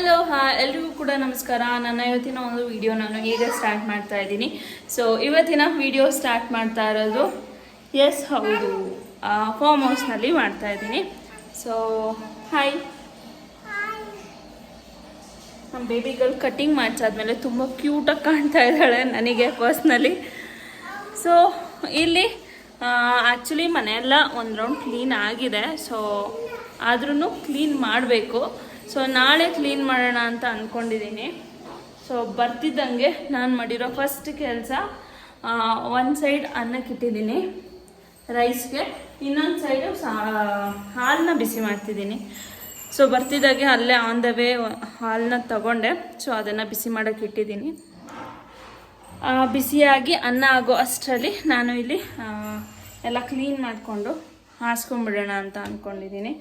Hello ಹಾ ಎಲ್ರಿಗೂ ಕೂಡ ನಮಸ್ಕಾರ. ನನ್ನ ಇವತ್ತಿನ ಒಂದು ವಿಡಿಯೋ ನಾನು ಈಗ ಸ್ಟಾರ್ಟ್ ಮಾಡ್ತಾ ಇದ್ದೀನಿ. ಸೊ ಇವತ್ತಿನ ವಿಡಿಯೋ ಸ್ಟಾರ್ಟ್ ಮಾಡ್ತಾ ಇರೋದು ಎಸ್ ಹೌದು. ಫಾರ್ಮ್ ಹೌಸ್ನಲ್ಲಿ ಮಾಡ್ತಾ ಇದ್ದೀನಿ. ಸೊ ಹಾಯ್ ನಮ್ಮ ಬೇಬಿಗಳು ಕಟಿಂಗ್ ಮಾಡಿಸಾದ್ಮೇಲೆ ತುಂಬ ಕ್ಯೂಟಾಗಿ ಕಾಣ್ತಾ ಇದ್ದಾಳೆ ನನಗೆ ಪರ್ಸ್ನಲಿ ಸೊ ಇಲ್ಲಿ ಆ್ಯಕ್ಚುಲಿ ಮನೆಯೆಲ್ಲ ಒಂದು ರೌಂಡ್ ಕ್ಲೀನ್ ಆಗಿದೆ. ಸೊ ಆದ್ರೂ ಕ್ಲೀನ್ ಮಾಡಬೇಕು. ಸೊ ನಾಳೆ ಕ್ಲೀನ್ ಮಾಡೋಣ ಅಂತ ಅಂದ್ಕೊಂಡಿದ್ದೀನಿ ಸೊ ಬರ್ತಿದ್ದಂಗೆ ನಾನು ಮಾಡಿರೋ ಫಸ್ಟ್ ಕೆಲಸ ಒಂದು ಸೈಡ್ ಅನ್ನಕ್ಕೆ ಇಟ್ಟಿದ್ದೀನಿ ರೈಸ್ಗೆ ಇನ್ನೊಂದು ಸೈಡು ಹಾಲನ್ನ ಬಿಸಿ ಮಾಡ್ತಿದ್ದೀನಿ. ಸೊ ಬರ್ತಿದ್ದಾಗೆ ಅಲ್ಲೇ ಆನ್ ದ ವೇ ಹಾಲನ್ನ ತಗೊಂಡೆ. ಸೊ ಅದನ್ನು ಬಿಸಿ ಮಾಡೋಕ್ಕೆ ಇಟ್ಟಿದ್ದೀನಿ. ಬಿಸಿಯಾಗಿ ಅನ್ನ ಆಗೋ ಅಷ್ಟರಲ್ಲಿ ನಾನು ಇಲ್ಲಿ ಎಲ್ಲ ಕ್ಲೀನ್ ಮಾಡಿಕೊಂಡು ಹಾಸ್ಕೊಂಡ್ಬಿಡೋಣ ಅಂತ ಅಂದ್ಕೊಂಡಿದ್ದೀನಿ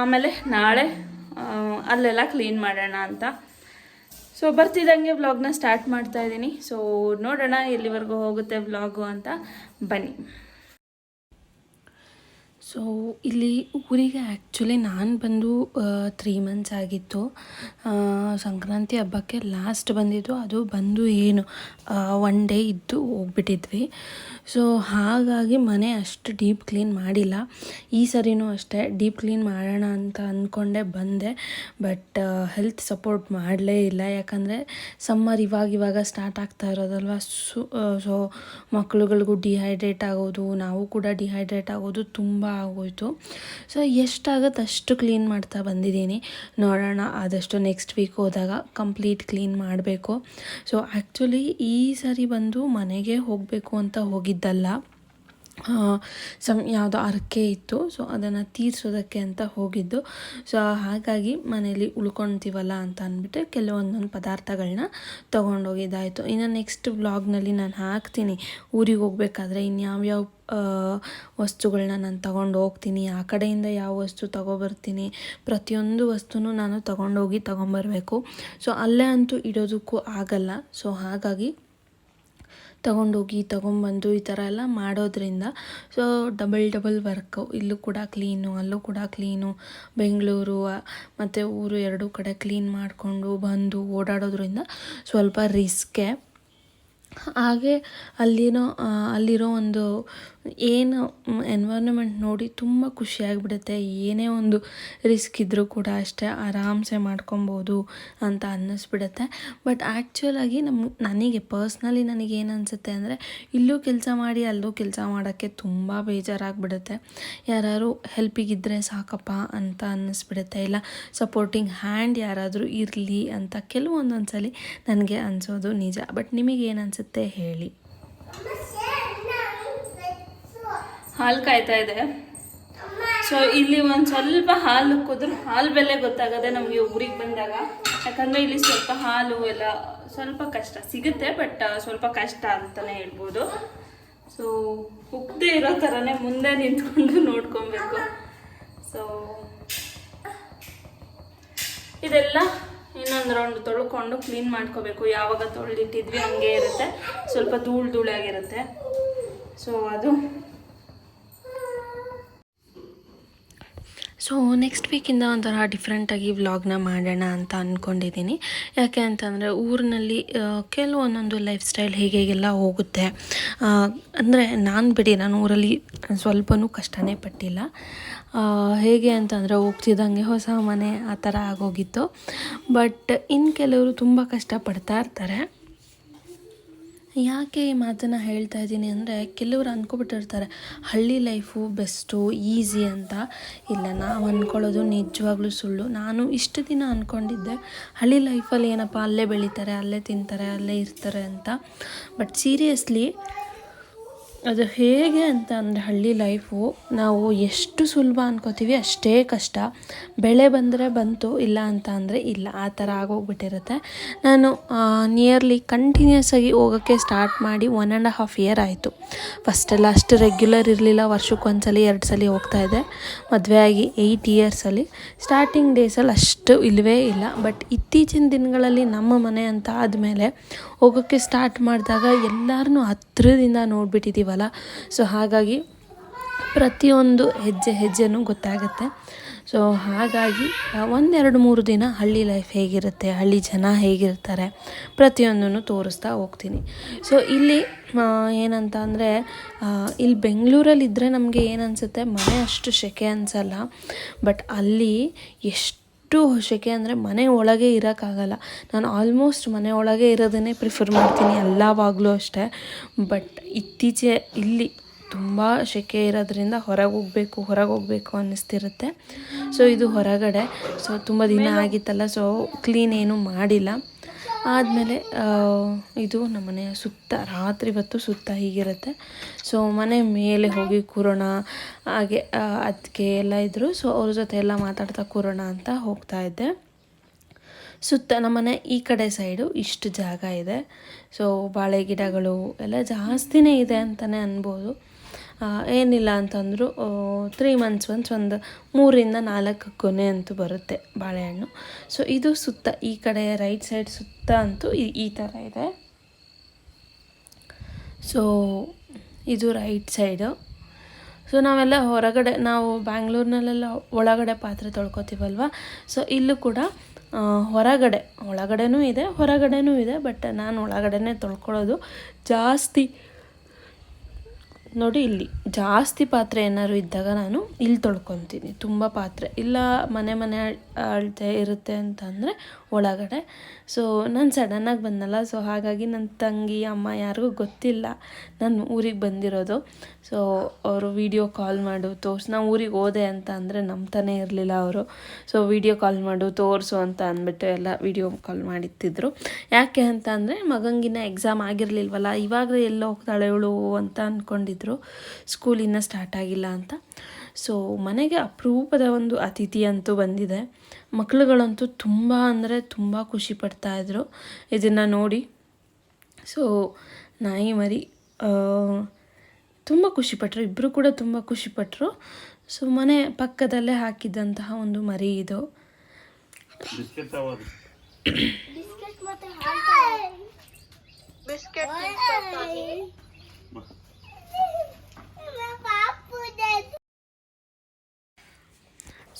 ಆಮೇಲೆ ನಾಳೆ ಅಲ್ಲೆಲ್ಲ ಕ್ಲೀನ್ ಮಾಡೋಣ ಅಂತ. ಸೊ ಬರ್ತಿದ್ದಂಗೆ ವ್ಲಾಗ್ನ ಸ್ಟಾರ್ಟ್ ಮಾಡ್ತಾ ಇದ್ದೀನಿ. ಸೊ ನೋಡೋಣ ಎಲ್ಲಿವರೆಗೂ ಹೋಗುತ್ತೆ ವ್ಲಾಗು ಅಂತ. ಬನ್ನಿ. ಸೊ ಇಲ್ಲಿ ಊರಿಗೆ ಆ್ಯಕ್ಚುಲಿ ನಾನು ಬಂದು ತ್ರೀ ಮಂತ್ಸ್ ಆಗಿತ್ತು. ಸಂಕ್ರಾಂತಿ ಹಬ್ಬಕ್ಕೆ ಲಾಸ್ಟ್ ಬಂದಿದ್ದು ಅದು ಬಂದು ಏನು ಒನ್ ಡೇ ಇದ್ದು ಹೋಗ್ಬಿಟ್ಟಿದ್ವಿ. ಸೊ ಹಾಗಾಗಿ ಮನೆ ಅಷ್ಟು ಡೀಪ್ ಕ್ಲೀನ್ ಮಾಡಿಲ್ಲ. ಈ ಸರಿನೂ ಅಷ್ಟೇ ಡೀಪ್ ಕ್ಲೀನ್ ಮಾಡೋಣ ಅಂತ ಅಂದ್ಕೊಂಡೆ ಬಂದೆ. ಬಟ್ ಹೆಲ್ತ್ ಸಪೋರ್ಟ್ ಮಾಡಲೇ ಇಲ್ಲ. ಯಾಕಂದರೆ ಸಮ್ಮರ್ ಇವಾಗ ಇವಾಗ ಸ್ಟಾರ್ಟ್ ಆಗ್ತಾ ಇರೋದಲ್ವ? ಸೊ ಸೊ ಮಕ್ಳುಗಳಿಗೂ ಡಿಹೈಡ್ರೇಟ್ ಆಗೋದು, ನಾವು ಕೂಡ ಡಿಹೈಡ್ರೇಟ್ ಆಗೋದು ತುಂಬ ಆಗೋಯ್ತು. ಸೊ ಎಷ್ಟಾಗುತ್ತೆ ಅಷ್ಟು ಕ್ಲೀನ್ ಮಾಡ್ತಾ ಬಂದಿದ್ದೀನಿ. ನೋಡೋಣ, ಆದಷ್ಟು ನೆಕ್ಸ್ಟ್ ವೀಕ್ ಹೋದಾಗ ಕಂಪ್ಲೀಟ್ ಕ್ಲೀನ್ ಮಾಡಬೇಕು. ಸೊ ಆ್ಯಕ್ಚುಲಿ ಈ ಸರಿ ಬಂದು ಮನೆಗೆ ಹೋಗಬೇಕು ಅಂತ ಹೋಗಿದ್ದಲ್ಲ. ಸಮ್, ಯಾವುದೋ ಅರಕೆ ಇತ್ತು. ಸೊ ಅದನ್ನು ತೀರಿಸೋದಕ್ಕೆ ಅಂತ ಹೋಗಿದ್ದು. ಸೊ ಹಾಗಾಗಿ ಮನೇಲಿ ಉಳ್ಕೊಳ್ತೀವಲ್ಲ ಅಂತ ಅಂದ್ಬಿಟ್ಟು ಕೆಲವೊಂದೊಂದು ಪದಾರ್ಥಗಳನ್ನ ತೊಗೊಂಡೋಗಿದ್ದಾಯಿತು. ಇನ್ನು ನೆಕ್ಸ್ಟ್ ವ್ಲಾಗ್ನಲ್ಲಿ ನಾನು ಹಾಕ್ತೀನಿ. ಊರಿಗೆ ಹೋಗ್ಬೇಕಾದ್ರೆ ಇನ್ಯಾವ್ಯಾವ ವಸ್ತುಗಳನ್ನ ನಾನು ತಗೊಂಡು ಹೋಗ್ತೀನಿ, ಆ ಕಡೆಯಿಂದ ಯಾವ ವಸ್ತು ತೊಗೊಬರ್ತೀನಿ, ಪ್ರತಿಯೊಂದು ವಸ್ತುನೂ ನಾನು ತೊಗೊಂಡೋಗಿ ತೊಗೊಂಬರಬೇಕು. ಸೊ ಅಲ್ಲೇ ಅಂತೂ ಇಡೋದಕ್ಕೂ ಆಗಲ್ಲ. ಸೊ ಹಾಗಾಗಿ ತಗೊಂಡೋಗಿ ತಗೊಂಬಂದು ಈ ಥರ ಎಲ್ಲ ಮಾಡೋದ್ರಿಂದ ಸೊ ಡಬಲ್ ಡಬಲ್ ವರ್ಕು ಇಲ್ಲೂ ಕೂಡ ಕ್ಲೀನು ಅಲ್ಲೂ ಕೂಡ ಕ್ಲೀನು ಬೆಂಗಳೂರು ಮತ್ತು ಊರು ಎರಡೂ ಕಡೆ ಕ್ಲೀನ್ ಮಾಡಿಕೊಂಡು ಬಂದು ಓಡಾಡೋದ್ರಿಂದ ಸ್ವಲ್ಪ ರಿಸ್ಕೆ ಹಾಗೆ ಅಲ್ಲಿರೋ ಅಲ್ಲಿರೋ ಒಂದು ಏನು ಎನ್ವೈರ್ನಮೆಂಟ್ ನೋಡಿ ತುಂಬ ಖುಷಿಯಾಗಿಬಿಡುತ್ತೆ ಏನೇ ಒಂದು ರಿಸ್ಕ್ ಇದ್ದರೂ ಕೂಡ ಅಷ್ಟೇ ಆರಾಮ್ಸೆ ಮಾಡ್ಕೊಬೋದು ಅಂತ ಅನ್ನಿಸ್ಬಿಡುತ್ತೆ. ಬಟ್ ಆ್ಯಕ್ಚುಲಾಗಿ ನಮ್ಮ ನನಗೆ ಪರ್ಸ್ನಲಿ ನನಗೆ ಏನು ಅನಿಸುತ್ತೆ ಅಂದರೆ ಇಲ್ಲೂ ಕೆಲಸ ಮಾಡಿ ಅಲ್ಲೂ ಕೆಲಸ ಮಾಡೋಕ್ಕೆ ತುಂಬ ಬೇಜಾರಾಗ್ಬಿಡುತ್ತೆ. ಯಾರು ಹೆಲ್ಪಿಗಿದ್ದರೆ ಸಾಕಪ್ಪ ಅಂತ ಅನ್ನಿಸ್ಬಿಡುತ್ತೆ. ಇಲ್ಲ ಸಪೋರ್ಟಿಂಗ್ ಹ್ಯಾಂಡ್ ಯಾರಾದರೂ ಇರಲಿ ಅಂತ ಕೆಲವೊಂದೊಂದು ಸಲ ನನಗೆ ಅನಿಸೋದು ನಿಜ. ಬಟ್ ನಿಮಗೇನು ಅನಿಸುತ್ತೆ ಹೇಳಿ. ಹಾಲು ಕಾಯ್ತಾ ಇದೆ. ಸೊ ಇಲ್ಲಿ ಒಂದು ಸ್ವಲ್ಪ ಹಾಲು ಕುದ್ರೆ ಹಾಲು ಬೆಲೆ ಗೊತ್ತಾಗದೆ ನಮಗೆ ಊರಿಗೆ ಬಂದಾಗ. ಯಾಕಂದರೆ ಇಲ್ಲಿ ಸ್ವಲ್ಪ ಹಾಲು ಎಲ್ಲ ಸ್ವಲ್ಪ ಕಷ್ಟ ಸಿಗುತ್ತೆ ಬಟ್ ಸ್ವಲ್ಪ ಕಷ್ಟ ಅಂತಲೇ ಹೇಳ್ಬೋದು. ಸೊ ಉಕ್ಕದೇ ಇರೋ ಥರನೇ ಮುಂದೆ ನಿಂತ್ಕೊಂಡು ನೋಡ್ಕೊಬೇಕು. ಸೊ ಇದೆಲ್ಲ ಇನ್ನೊಂದು ರೌಂಡ್ ತೊಳ್ಕೊಂಡು ಕ್ಲೀನ್ ಮಾಡ್ಕೋಬೇಕು. ಯಾವಾಗ ತೊಳೆದಿಟ್ಟಿದ್ವಿ ಹಂಗೆ ಇರುತ್ತೆ. ಸ್ವಲ್ಪ ಧೂಳು ಧೂಳಾಗಿರುತ್ತೆ. ಸೊ ಅದು ಸೊ ನೆಕ್ಸ್ಟ್ ವೀಕಿಂದ ಒಂಥರ ಡಿಫ್ರೆಂಟಾಗಿ ವ್ಲಾಗ್ನ ಮಾಡೋಣ ಅಂತ ಅಂದ್ಕೊಂಡಿದ್ದೀನಿ ಯಾಕೆ ಅಂತಂದರೆ ಊರಿನಲ್ಲಿ ಕೆಲವೊಂದೊಂದು ಲೈಫ್ ಸ್ಟೈಲ್ ಹೇಗೆ ಹೇಗೆಲ್ಲ ಹೋಗುತ್ತೆ. ಅಂದರೆ ನಾನು ಬಿಡಿ, ನಾನು ಊರಲ್ಲಿ ಸ್ವಲ್ಪನೂ ಕಷ್ಟನೇ ಪಟ್ಟಿಲ್ಲ. ಹೇಗೆ ಅಂತಂದರೆ ಹೋಗ್ತಿದ್ದಂಗೆ ಹೊಸ ಮನೆ ಆ ಥರ ಆಗೋಗಿತ್ತು. ಬಟ್ ಇನ್ನು ಕೆಲವರು ತುಂಬ ಕಷ್ಟಪಡ್ತಾ ಇರ್ತಾರೆ. ಯಾಕೆ ಈ ಮಾತನ್ನು ಹೇಳ್ತಾ ಇದ್ದೀನಿ ಅಂದರೆ ಕೆಲವರು ಅಂದ್ಕೊಬಿಟ್ಟಿರ್ತಾರೆ ಹಳ್ಳಿ ಲೈಫು ಬೆಸ್ಟು ಈಸಿ ಅಂತ. ಇಲ್ಲ, ನಾವು ಅಂದ್ಕೊಳ್ಳೋದು ನಿಜವಾಗ್ಲೂ ಸುಳ್ಳು. ನಾನು ಇಷ್ಟು ದಿನ ಅಂದ್ಕೊಂಡಿದ್ದೆ ಹಳ್ಳಿ ಲೈಫಲ್ಲಿ ಏನಪ್ಪ, ಅಲ್ಲೇ ಬೆಳೀತಾರೆ, ಅಲ್ಲೇ ತಿಂತಾರೆ, ಅಲ್ಲೇ ಇರ್ತಾರೆ ಅಂತ. ಬಟ್ ಸೀರಿಯಸ್ಲಿ ಅದು ಹೇಗೆ ಅಂತ ಅಂದರೆ ಹಳ್ಳಿ ಲೈಫು ನಾವು ಎಷ್ಟು ಸುಲಭ ಅನ್ಕೋತೀವಿ ಅಷ್ಟೇ ಕಷ್ಟ. ಬೆಳೆ ಬಂದರೆ ಬಂತು, ಇಲ್ಲ ಅಂತ ಅಂದರೆ ಇಲ್ಲ. ಆ ಥರ ಆಗೋಗ್ಬಿಟ್ಟಿರುತ್ತೆ. ನಾನು ನಿಯರ್ಲಿ ಕಂಟಿನ್ಯೂಸ್ ಆಗಿ ಹೋಗೋಕ್ಕೆ ಸ್ಟಾರ್ಟ್ ಮಾಡಿ ಒನ್ ಆ್ಯಂಡ್ ಹಾಫ್ ಇಯರ್ ಆಯಿತು. ಫಸ್ಟೆಲ್ಲ ಅಷ್ಟು ರೆಗ್ಯುಲರ್ ಇರಲಿಲ್ಲ, ವರ್ಷಕ್ಕೆ ಒಂದ್ಸಲ ಎರಡು ಸಲ ಹೋಗ್ತಾ ಇದೆ ಮದುವೆ ಆಗಿ ಏಯ್ಟ್ ಇಯರ್ಸಲ್ಲಿ ಸ್ಟಾರ್ಟಿಂಗ್ ಡೇಸಲ್ಲಿ ಅಷ್ಟು ಇಲ್ಲವೇ ಇಲ್ಲ. ಬಟ್ ಇತ್ತೀಚಿನ ದಿನಗಳಲ್ಲಿ ನಮ್ಮ ಮನೆ ಅಂತ ಆದಮೇಲೆ ಹೋಗೋಕ್ಕೆ ಸ್ಟಾರ್ಟ್ ಮಾಡಿದಾಗ ಎಲ್ಲರನ್ನೂ ಹತ್ರದಿಂದ ನೋಡಿಬಿಟ್ಟಿದ್ದೀವಲ್ಲ ಸೊ ಹಾಗಾಗಿ ಪ್ರತಿಯೊಂದು ಹೆಜ್ಜೆ ಹೆಜ್ಜೆನೂ ಗೊತ್ತಾಗುತ್ತೆ. ಸೊ ಹಾಗಾಗಿ ಒಂದೆರಡು ಮೂರು ದಿನ ಹಳ್ಳಿ ಲೈಫ್ ಹೇಗಿರುತ್ತೆ, ಹಳ್ಳಿ ಜನ ಹೇಗಿರ್ತಾರೆ ಪ್ರತಿಯೊಂದನ್ನು ತೋರಿಸ್ತಾ ಹೋಗ್ತೀನಿ. ಸೊ ಇಲ್ಲಿ ಏನಂತ ಅಂದರೆ ಇಲ್ಲಿ ಬೆಂಗಳೂರಲ್ಲಿ ಇದ್ದರೆ ನಮಗೆ ಏನನ್ಸುತ್ತೆ, ಮನೆ ಅಷ್ಟು ಸೆಕೆ ಅನಿಸಲ್ಲ. ಬಟ್ ಅಲ್ಲಿ ಎಷ್ಟು ಎಷ್ಟು ಹೊಸಕೆ ಅಂದರೆ ಮನೆ ಒಳಗೆ ಇರೋಕ್ಕಾಗಲ್ಲ. ನಾನು ಆಲ್ಮೋಸ್ಟ್ ಮನೆ ಒಳಗೆ ಇರೋದನ್ನೇ ಪ್ರಿಫರ್ ಮಾಡ್ತೀನಿ ಎಲ್ಲವಾಗಲೂ ಅಷ್ಟೇ. ಬಟ್ ಇತ್ತೀಚೆ ಇಲ್ಲಿ ತುಂಬ ಸೆಕೆ ಇರೋದ್ರಿಂದ ಹೊರಗೆ ಹೋಗಬೇಕು ಹೊರಗೆ ಹೋಗಬೇಕು ಅನ್ನಿಸ್ತಿರುತ್ತೆ. ಸೊ ಇದು ಹೊರಗಡೆ. ಸೊ ತುಂಬ ದಿನ ಆಗಿತ್ತಲ್ಲ ಸೊ ಕ್ಲೀನ್ ಏನೂ ಮಾಡಿಲ್ಲ. ಆದಮೇಲೆ ಇದು ನಮ್ಮ ಮನೆಯ ಸುತ್ತ, ರಾತ್ರಿ ಹೊತ್ತು ಸುತ್ತ ಹೀಗಿರುತ್ತೆ. ಸೊ ಮನೆ ಮೇಲೆ ಹೋಗಿ ಕೂರೋಣ, ಹಾಗೆ ಅದಕ್ಕೆ ಎಲ್ಲ ಇದ್ದರು ಸೊ ಅವ್ರ ಜೊತೆ ಎಲ್ಲ ಮಾತಾಡ್ತಾ ಕೂರೋಣ ಅಂತ ಹೋಗ್ತಾ ಇದ್ದೆ. ಸುತ್ತ ನಮ್ಮನೆ ಈ ಕಡೆ ಸೈಡು ಇಷ್ಟು ಜಾಗ ಇದೆ. ಸೊ ಬಾಳೆ ಗಿಡಗಳು ಎಲ್ಲ ಜಾಸ್ತಿನೇ ಇದೆ ಅಂತಲೇ ಅನ್ಬೋದು. ಏನಿಲ್ಲ ಅಂತಂದರೂ ತ್ರೀ ಮಂತ್ಸ್ ಒನ್ಸ್ ಒಂದು ಮೂರಿಂದ ನಾಲ್ಕು ಕೊನೆ ಅಂತೂ ಬರುತ್ತೆ ಬಾಳೆಹಣ್ಣು. ಸೊ ಇದು ಸುತ್ತ, ಈ ಕಡೆ ರೈಟ್ ಸೈಡ್ ಸುತ್ತ ಅಂತೂ ಈ ಥರ ಇದೆ. ಸೊ ಇದು ರೈಟ್ ಸೈಡು ಸೊ ನಾವೆಲ್ಲ ಹೊರಗಡೆ, ನಾವು ಬ್ಯಾಂಗ್ಳೂರ್ನಲ್ಲೆಲ್ಲ ಒಳಗಡೆ ಪಾತ್ರೆ ತೊಳ್ಕೊತೀವಲ್ವ? ಸೊ ಇಲ್ಲೂ ಕೂಡ ಹೊರಗಡೆ, ಒಳಗಡೆನೂ ಇದೆ, ಹೊರಗಡೆನೂ ಇದೆ ಬಟ್ ನಾನು ಒಳಗಡೆನೇ ತೊಳ್ಕೊಳ್ಳೋದು ಜಾಸ್ತಿ ನೋಡಿ ಇಲ್ಲಿ ಜಾಸ್ತಿ ಪಾತ್ರೆ ಏನಾದ್ರು ಇದ್ದಾಗ ನಾನು ಇಲ್ಲಿ ತೊಳ್ಕೊತೀನಿ. ತುಂಬ ಪಾತ್ರೆ. ಇಲ್ಲ ಮನೆ ಮನೆ ಅಳ್- ಅಳತೆ ಇರುತ್ತೆ ಅಂತಂದರೆ ಒಳಗಡೆ. ಸೊ ನಾನು ಸಡನ್ನಾಗಿ ಬಂದಲ್ಲ ಸೊ ಹಾಗಾಗಿ ನನ್ನ ತಂಗಿ, ಅಮ್ಮ ಯಾರಿಗೂ ಗೊತ್ತಿಲ್ಲ ನಾನು ಊರಿಗೆ ಬಂದಿರೋದು. ಸೊ ಅವರು ವಿಡಿಯೋ ಕಾಲ್ ಮಾಡು, ತೋರ್ಸು. ನಾವು ಊರಿಗೆ ಹೋದೆ ಅಂತ ಅಂದರೆ ನಂಬ್ತಾನೆ ಇರಲಿಲ್ಲ ಅವರು. ಸೊ ವಿಡಿಯೋ ಕಾಲ್ ಮಾಡು, ತೋರಿಸು ಅಂತ ಅಂದ್ಬಿಟ್ಟು ಎಲ್ಲ ವಿಡಿಯೋ ಕಾಲ್ ಮಾಡಿತ್ತಿದ್ರು. ಯಾಕೆ ಅಂತ ಅಂದರೆ ಮಗಂಗಿನ ಎಕ್ಸಾಮ್ ಆಗಿರಲಿಲ್ವಲ್ಲ ಇವಾಗ ಎಲ್ಲ ಹೋಗ್ತಾಳೆ ಅಂತ ಅಂದ್ಕೊಂಡಿದ್ರು ಸ್ಕೂಲಿನ ಸ್ಟಾರ್ಟ್ ಆಗಿಲ್ಲ ಅಂತ. ಸೊ ಮನೆಗೆ ಅಪರೂಪದ ಒಂದು ಅತಿಥಿ ಅಂತೂ ಬಂದಿದೆ. ಮಕ್ಕಳುಗಳಂತೂ ತುಂಬ ಅಂದರೆ ತುಂಬ ಖುಷಿ ಪಡ್ತಾಯಿದ್ರು ಇದನ್ನು ನೋಡಿ. ಸೊ ನಾಯಿ ಮರಿ ತುಂಬ ಖುಷಿಪಟ್ಟರು ಇಬ್ಬರು ಕೂಡ ತುಂಬ ಖುಷಿಪಟ್ಟರು ಸೊ ಮನೆ ಪಕ್ಕದಲ್ಲೇ ಹಾಕಿದ್ದಂತಹ ಒಂದು ಮರಿ ಇದು. ಬಿಸ್ಕೆಟ್ ತಗೋದು ಬಿಸ್ಕೆಟ್ ಮತ್ತೆ ಹಾಲು ಬಿಸ್ಕೆಟ್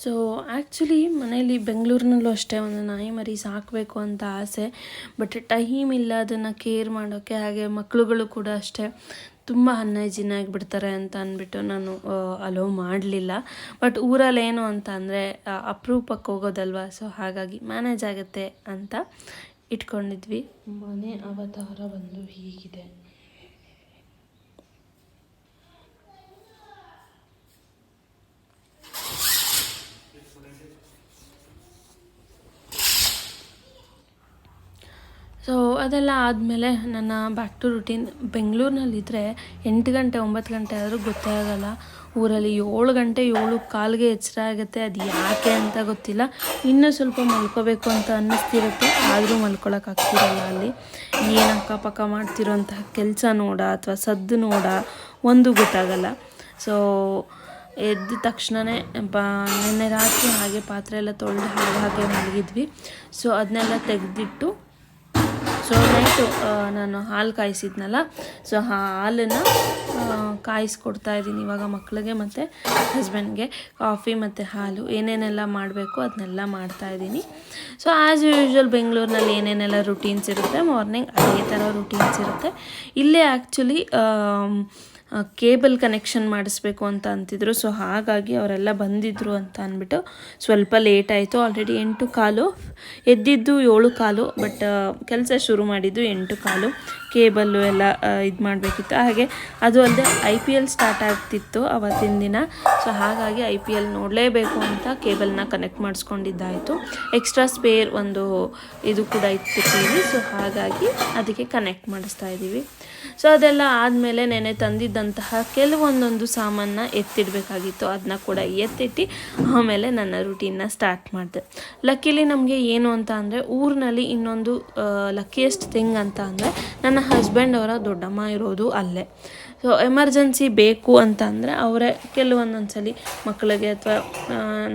ಸೊ ಆ್ಯಕ್ಚುಲಿ ಮನೇಲಿ ಬೆಂಗಳೂರಿನಲ್ಲೂ ಅಷ್ಟೇ ಒಂದು ನಾಯಿ ಮರಿ ಸಾಕಬೇಕು ಅಂತ ಆಸೆ ಬಟ್ ಟೈಮ್ ಇಲ್ಲ ಅದನ್ನು ಕೇರ್ ಮಾಡೋಕ್ಕೆ ಹಾಗೆ ಮಕ್ಕಳುಗಳು ಕೂಡ ಅಷ್ಟೇ ತುಂಬ ಹನ್ನೈಜಿನ ಆಗಿಬಿಡ್ತಾರೆ ಅಂತ ಅಂದ್ಬಿಟ್ಟು ನಾನು ಅಲೋ ಮಾಡಲಿಲ್ಲ. ಬಟ್ ಊರಲ್ಲಿ ಏನು ಅಂತ ಅಂದರೆ ಅಪರೂಪಕ್ಕೆ ಹೋಗೋದಲ್ವ? ಸೊ ಹಾಗಾಗಿ ಮ್ಯಾನೇಜ್ ಆಗುತ್ತೆ ಅಂತ ಇಟ್ಕೊಂಡಿದ್ವಿ. ಮನೆ ಅವತಾರ ಬಂದು ಹೀಗಿದೆ. ಸೊ ಅದೆಲ್ಲ ಆದಮೇಲೆ ನನ್ನ ಬ್ಯಾಕ್ ಟು ರುಟೀನ್ ಬೆಂಗಳೂರಿನಲ್ಲಿದ್ದರೆ ಎಂಟು ಗಂಟೆ, ಒಂಬತ್ತು ಗಂಟೆ ಆದರೂ ಗೊತ್ತೇ ಆಗಲ್ಲ. ಊರಲ್ಲಿ ಏಳು ಗಂಟೆ, ಏಳು ಕಾಲಿಗೆ ಎಚ್ಚರ ಆಗುತ್ತೆ. ಅದು ಯಾಕೆ ಅಂತ ಗೊತ್ತಿಲ್ಲ. ಇನ್ನೂ ಸ್ವಲ್ಪ ಮಲ್ಕೋಬೇಕು ಅಂತ ಅನ್ನಿಸ್ತಿರುತ್ತೆ. ಆದರೂ ಮಲ್ಕೊಳಕ್ಕಾಗ್ತಿರಲ್ಲ ಅಲ್ಲಿ. ಏನು ಅಕ್ಕಪಕ್ಕ ಮಾಡ್ತಿರೋಂತಹ ಕೆಲಸ ನೋಡ ಅಥವಾ ಸದ್ದು ನೋಡ, ಒಂದು ಗೊತ್ತಾಗಲ್ಲ. ಸೊ ಎದ್ದ ತಕ್ಷಣವೇ ಬಾ, ನಿನ್ನೆ ರಾತ್ರಿ ಹಾಗೆ ಪಾತ್ರೆ ಎಲ್ಲ ತೊಳೆದು ಹಾಗೆ ಹಾಗೆ ಮಲಗಿದ್ವಿ. ಸೊ ಅದನ್ನೆಲ್ಲ ತೆಗೆದಿಟ್ಟು ಸೊ ನೈಟು ನಾನು ಹಾಲು ಕಾಯಿಸಿದ್ನಲ್ಲ. ಸೊ ಹಾಲನ್ನು ಕಾಯಿಸ್ಕೊಡ್ತಾ ಇದ್ದೀನಿ ಇವಾಗ ಮಕ್ಕಳಿಗೆ ಮತ್ತು ಹಸ್ಬೆಂಡ್ಗೆ ಕಾಫಿ ಮತ್ತು ಹಾಲು, ಏನೇನೆಲ್ಲ ಮಾಡಬೇಕು ಅದನ್ನೆಲ್ಲ ಮಾಡ್ತಾ ಇದ್ದೀನಿ. ಸೊ ಆ್ಯಸ್ ಯೂಶ್ವಲ್ ಬೆಂಗಳೂರಿನಲ್ಲಿ ಏನೇನೆಲ್ಲ ರುಟೀನ್ಸ್ ಇರುತ್ತೆ ಮಾರ್ನಿಂಗ್ ಅದೇ ಥರ ರುಟೀನ್ಸ್ ಇರುತ್ತೆ. ಇಲ್ಲೇ ಆ್ಯಕ್ಚುಲಿ ಕೇಬಲ್ ಕನೆಕ್ಷನ್ ಮಾಡಿಸ್ಬೇಕು ಅಂತ ಅಂತಿದ್ರು. ಸೊ ಹಾಗಾಗಿ ಅವರೆಲ್ಲ ಬಂದಿದ್ರು ಅಂತ ಅಂದ್ಬಿಟ್ಟು ಸ್ವಲ್ಪ ಲೇಟ್ ಆಯಿತು. ಆಲ್ರೆಡಿ ಎಂಟು ಕಾಲು ಎದ್ದಿದ್ದು ಏಳು ಕಾಲು ಬಟ್ ಕೆಲಸ ಶುರು ಮಾಡಿದ್ದು ಎಂಟು ಕಾಲು. ಕೇಬಲ್ಲು ಎಲ್ಲ ಇದು ಮಾಡಬೇಕಿತ್ತು. ಹಾಗೆ ಅದು ಅಲ್ಲದೆ ಐ ಪಿ ಎಲ್ ಸ್ಟಾರ್ಟ್ ಆಗ್ತಿತ್ತು ಅವತ್ತಿನ ದಿನ. ಸೊ ಹಾಗಾಗಿ ಐ ಪಿ ಎಲ್ ನೋಡಲೇಬೇಕು ಅಂತ ಕೇಬಲ್ನ ಕನೆಕ್ಟ್ ಮಾಡಿಸ್ಕೊಂಡಿದ್ದಾಯಿತು. ಎಕ್ಸ್ಟ್ರಾ ಸ್ಪೇರ್ ಒಂದು ಇದು ಕೂಡ ಇತ್ತು ಟಿ ವಿ ಸೊ ಹಾಗಾಗಿ ಅದಕ್ಕೆ ಕನೆಕ್ಟ್ ಮಾಡಿಸ್ತಾ ಇದ್ದೀವಿ. ಸೊ ಅದೆಲ್ಲ ಆದಮೇಲೆ ನೆನೆ ತಂದಿದ್ದಂತಹ ಕೆಲವೊಂದೊಂದು ಸಾಮಾನ ಎತ್ತಿಡಬೇಕಾಗಿತ್ತು. ಅದನ್ನ ಕೂಡ ಎತ್ತಿಟ್ಟು ಆಮೇಲೆ ನನ್ನ ರುಟೀನ್ನ ಸ್ಟಾರ್ಟ್ ಮಾಡಿದೆ. ಲಕ್ಕಿಲಿ ನಮಗೆ ಏನು ಅಂತ ಅಂದರೆ ಊರಿನಲ್ಲಿ ಇನ್ನೊಂದು ಲಕ್ಕಿಯೆಸ್ಟ್ ಥಿಂಗ್ ಅಂತ ಅಂದರೆ ನನ್ನ ಹಸ್ಬೆಂಡ್ ಅವರ ದೊಡ್ಡಮ್ಮ ಇರೋದು ಅಲ್ಲೇ. ಸೊ ಎಮರ್ಜೆನ್ಸಿ ಬೇಕು ಅಂತ ಅಂದರೆ ಅವರೇ ಕೆಲವೊಂದೊಂದು ಸಲ ಮಕ್ಕಳಿಗೆ ಅಥವಾ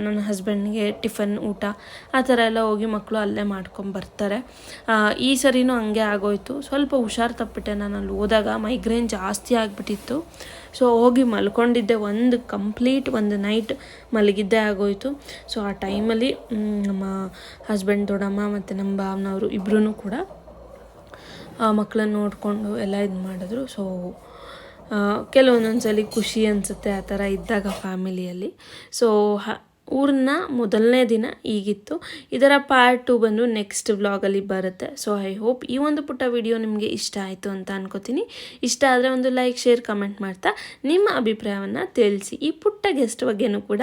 ನನ್ನ ಹಸ್ಬೆಂಡ್ಗೆ ಟಿಫನ್ ಊಟ ಆ ಥರ ಎಲ್ಲ ಹೋಗಿ ಮಕ್ಕಳು ಅಲ್ಲೇ ಮಾಡ್ಕೊಂಬರ್ತಾರೆ ಬರ್ತಾರೆ. ಈ ಸರಿನೂ ಹಂಗೆ ಆಗೋಯ್ತು. ಸ್ವಲ್ಪ ಹುಷಾರು ತಪ್ಪಿಟ್ಟೆ ನಾನು ಅಲ್ಲಿ ಹೋದಾಗ. ಮೈಗ್ರೇನ್ ಜಾಸ್ತಿ ಆಗಿಬಿಟ್ಟಿತ್ತು. ಸೊ ಹೋಗಿ ಮಲ್ಕೊಂಡಿದ್ದೆ. ಒಂದು ಕಂಪ್ಲೀಟ್ ಒಂದು ನೈಟ್ ಮಲಗಿದ್ದೇ ಆಗೋಯ್ತು. ಸೊ ಆ ಟೈಮಲ್ಲಿ ನಮ್ಮ ಹಸ್ಬೆಂಡ್ ದೊಡ್ಡಮ್ಮ ಮತ್ತು ನಮ್ಮ ಭಾವನವರು ಇಬ್ಬರೂ ಕೂಡ ಮಕ್ಕಳನ್ನ ನೋಡಿಕೊಂಡು ಎಲ್ಲ ಇದು ಮಾಡಿದ್ರು. ಸೊ ಕೆಲವೊಂದೊಂದು ಸಲ ಖುಷಿ ಅನಿಸುತ್ತೆ ಆ ಥರ ಇದ್ದಾಗ ಫ್ಯಾಮಿಲಿಯಲ್ಲಿ. ಸೊ ಹ ಊರನ್ನ ಮೊದಲನೇ ದಿನ ಈಗಿತ್ತು. ಇದರ ಪಾರ್ಟ್ ಟು ಬಂದು ನೆಕ್ಸ್ಟ್ ವ್ಲಾಗಲ್ಲಿ ಬರುತ್ತೆ. ಸೊ ಐ ಹೋಪ್ ಈ ಒಂದು ಪುಟ್ಟ ವಿಡಿಯೋ ನಿಮಗೆ ಇಷ್ಟ ಆಯಿತು ಅಂತ ಅನ್ಕೋತೀನಿ. ಇಷ್ಟ ಆದರೆ ಒಂದು ಲೈಕ್ ಶೇರ್ ಕಮೆಂಟ್ ಮಾಡ್ತಾ ನಿಮ್ಮ ಅಭಿಪ್ರಾಯವನ್ನು ತಿಳಿಸಿ. ಈ ಪುಟ್ಟ ಗೆಸ್ಟ್ ಬಗ್ಗೆನೂ ಕೂಡ